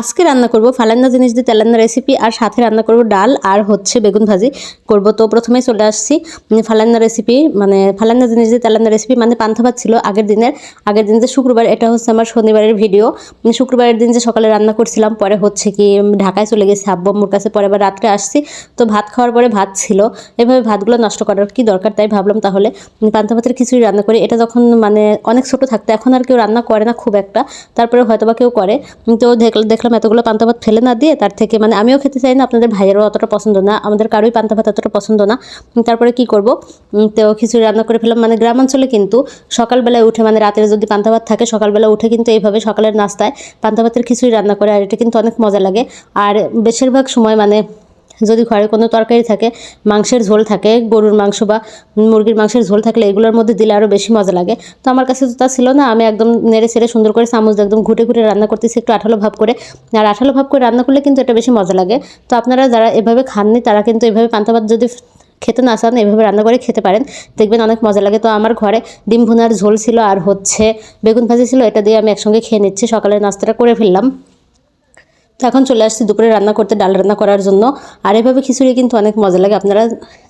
আজকে রান্না করব ফালান্না জিনিস দিয়ে তেলান্না রেসিপি আর সাথে রান্না করব ডাল আর হচ্ছে বেগুন ভাজি করব। তো প্রথমেই চলে আসছি উম, ফালান্না রেসিপি মানে ফালান্না জিনিস দিয়ে তেলান্না রেসিপি মানে পান্থা ভাত ছিল আগের দিনের। আগের দিন যে শুক্রবার এটা হচ্ছে আমার শনিবারের ভিডিও শুক্রবারের দিন যে সকালে রান্না করছিলাম পরে হচ্ছে কি ঢাকায় চলে গেছি আব্বু আম্মুর কাছে পরে আবার রাত্রে আসছি। তো ভাত খাওয়ার পরে ভাত ছিল। এভাবে ভাতগুলো নষ্ট করার কি দরকার তাই ভাবলাম তাহলে পান্তা ভাতের খিচুড়ি রান্না করি। এটা যখন মানে অনেক ছোট থাকতে এখন আর কেউ রান্না করে না খুব একটা। তারপরে হয়তো বা কেউ করে। তো দেখ- দেখলাম এতগুলো পান্তা ভাত ফেলে না দিয়ে তার থেকে মানে আমিও খেতে চাই না, আপনাদের ভাইয়েরও অতটা পছন্দ না, আমাদের কারোই পান্তা ভাত অতটা পছন্দ না। তারপরে কি করব? তো খিচুড়ি রান্না করে ফেলাম মানে গ্রামাঞ্চলে কিন্তু সকালবেলায় উঠে মানে রাতের যদি পান্তা ভাত থাকে, সকালবেলা উঠে কিন্তু এইভাবে সকালের নাস্তায় পান্তা ভাতের খিচুড়ি রান্না করে, আর এটা কিন্তু অনেক মজা লাগে। আর বেশিরভাগ সময় মানে যদি ঘরে কোনো তরকারি থাকে, মাংসের ঝোল থাকে, গরুর মাংস বা মুরগির মাংসের ঝোল থাকলে এগুলোর মধ্যে দিলে আরও বেশি মজা লাগে। তো আমার কাছে তো তা ছিল না, আমি একদম নেড়ে ছেড়ে সুন্দর করে চামচ একদম ঘুটে ঘুটে রান্না করতেছি, একটু আঠালো ভাব করে। আর আঠালো ভাব করে রান্না করলে কিন্তু এটা বেশি মজা লাগে। তো আপনারা যারা এভাবে খাননি, তারা কিন্তু এভাবে পান্তা ভাত যদি খেতে না চান, এভাবে রান্না করে খেতে পারেন। দেখবেন অনেক মজা লাগে। তো আমার ঘরে ডিম ভুনার ঝোল ছিল আর হচ্ছে বেগুন ভাজি ছিল, এটা দিয়ে আমি একসঙ্গে খেয়ে নিচ্ছি। সকালের নাস্তাটা করে ফেললাম। তো এখন চলে আসছি দুপুরে রান্না করতে, ডাল রান্না করার জন্য। আর এভাবে খিচুড়ি কিন্তু অনেক মজা লাগে। আপনারা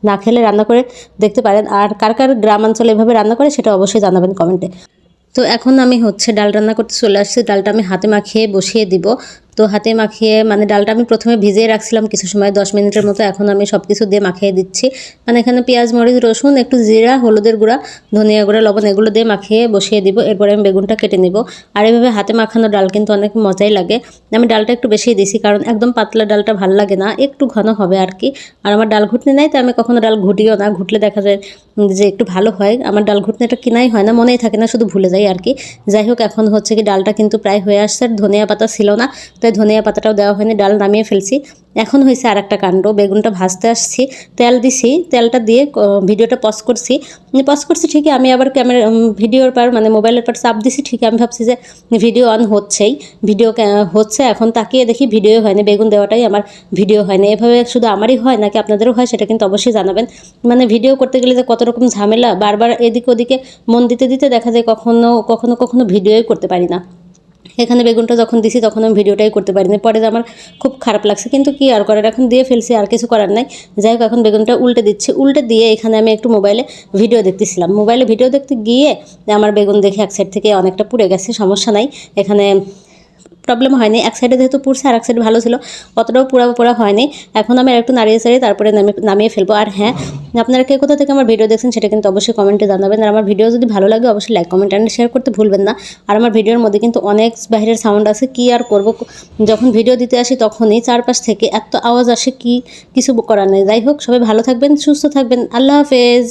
না খেলে রান্না করে দেখতে পারেন। আর কার কার গ্রামাঞ্চলে এভাবে রান্না করে সেটা অবশ্যই জানাবেন কমেন্টে। তো এখন আমি হচ্ছে ডাল রান্না করতে চলে আসছি। ডালটা আমি হাতে মাখিয়ে বসিয়ে দিব। তো হাতে মাখিয়ে মানে ডালটা আমি প্রথমে ভিজিয়ে রাখছিলাম কিছু সময়, দশ মিনিটের মতো। এখন আমি সব কিছু দিয়ে মাখিয়ে দিচ্ছি। মানে এখানে পেঁয়াজ, মরিচ, রসুন, একটু জিরা, হলুদের গুঁড়া, ধনিয়া গুঁড়া, লবণ এগুলো দিয়ে মাখিয়ে বসিয়ে দিব। এরপরে আমি বেগুনটা কেটে নিব। আর এভাবে হাতে মাখানো ডাল কিন্তু অনেক মজাই লাগে। আমি ডালটা একটু বেশি দিছি কারণ একদম পাতলা ডালটা ভালো লাগে না, একটু ঘন হবে আর কি। আর আমার ডাল ঘুটনি নাই তো আমি কখনো ডাল ঘুটিও না। ঘুটলে দেখা যায় যে একটু ভালো হয়। আমার ডাল ঘুটনিটা কিনাই হয় না, মনেই থাকে না, শুধু ভুলে যাই আর কি। যাই হোক, এখন হচ্ছে কি ডালটা কিন্তু প্রায় হয়ে আসছে, আর ধনিয়া পাতা ছিল না। তাই ধনিয়া পাতাটাও দেওয়া হয়নি, ডাল নামিয়ে ফেলছি। এখন হয়েছে আর একটা কাণ্ড, বেগুনটা ভাজতে আসছি, তেল দিছি, তেলটা দিয়ে ভিডিওটা পজ করছি। পজ করছি ঠিকই, আমি আবার ক্যামেরা ভিডিওর পার মানে মোবাইলের পার চাপ দিছি ঠিক আমি ভাবছি যে ভিডিও অন হচ্ছেই। ভিডিও হচ্ছে, এখন তাকিয়ে দেখি ভিডিও হয়নি, বেগুন দেওয়াটাই আমার ভিডিও হয়নি। এভাবে শুধু আমারই হয় নাকি আপনাদেরও হয় সেটা কিন্তু অবশ্যই জানাবেন। মানে ভিডিও করতে গেলে যে কত রকম ঝামেলা, বারবার এদিক ওদিকে মন দিতে দিতে দেখা যায় কখনো কখনো কখনো ভিডিওই করতে পারি না। এখানে বেগুনটা যখন দিছি, তখন আমি ভিডিওটাই করতে পারিনি। পরে আমার খুব খারাপ লাগছে। কিন্তু কি আর করার? এখন দিয়ে ফেলছি, আর কিছু করার নাই। যাই হোক, এখন বেগুনটা উল্টে দিচ্ছি। উল্টে দিয়ে এখানে আমি একটু মোবাইলে ভিডিও দেখতেছিলাম। মোবাইলে ভিডিও দেখতে গিয়ে আমার বেগুন দেখে এক সাইড থেকে অনেকটা পুড়ে গেছে, সমস্যা নাই। এখানে প্রবলেম হয়নি। এক সাইডে যেহেতু পুড়ছে আর এক সাইডে ভালো ছিল। অতটাও পোড়া পোড়া হয়নি। এখন আমি একটু নাড়িয়ে চাড়িয়ে তারপরে নামিয়ে ফেলব। আর হ্যাঁ আপনারা কে কোথা থেকে আমার ভিডিও দেখছেন সেটা কিন্তু অবশ্যই কমেন্টে জানাবেন। আর আমার ভিডিও যদি ভালো লাগে, অবশ্যই লাইক কমেন্ট অ্যান্ড শেয়ার করতে ভুলবেন না। আর আমার ভিডিওর মধ্যে কিন্তু অনেক বাইরের সাউন্ড আছে, কি আর করব? যখন ভিডিও দিতে আসি তখনই চারপাশ থেকে এত আওয়াজ আসে, কি কিছু করার নেই। যাই হোক, সবাই ভালো থাকবেন, সুস্থ থাকবেন। আল্লাহ হাফেজ।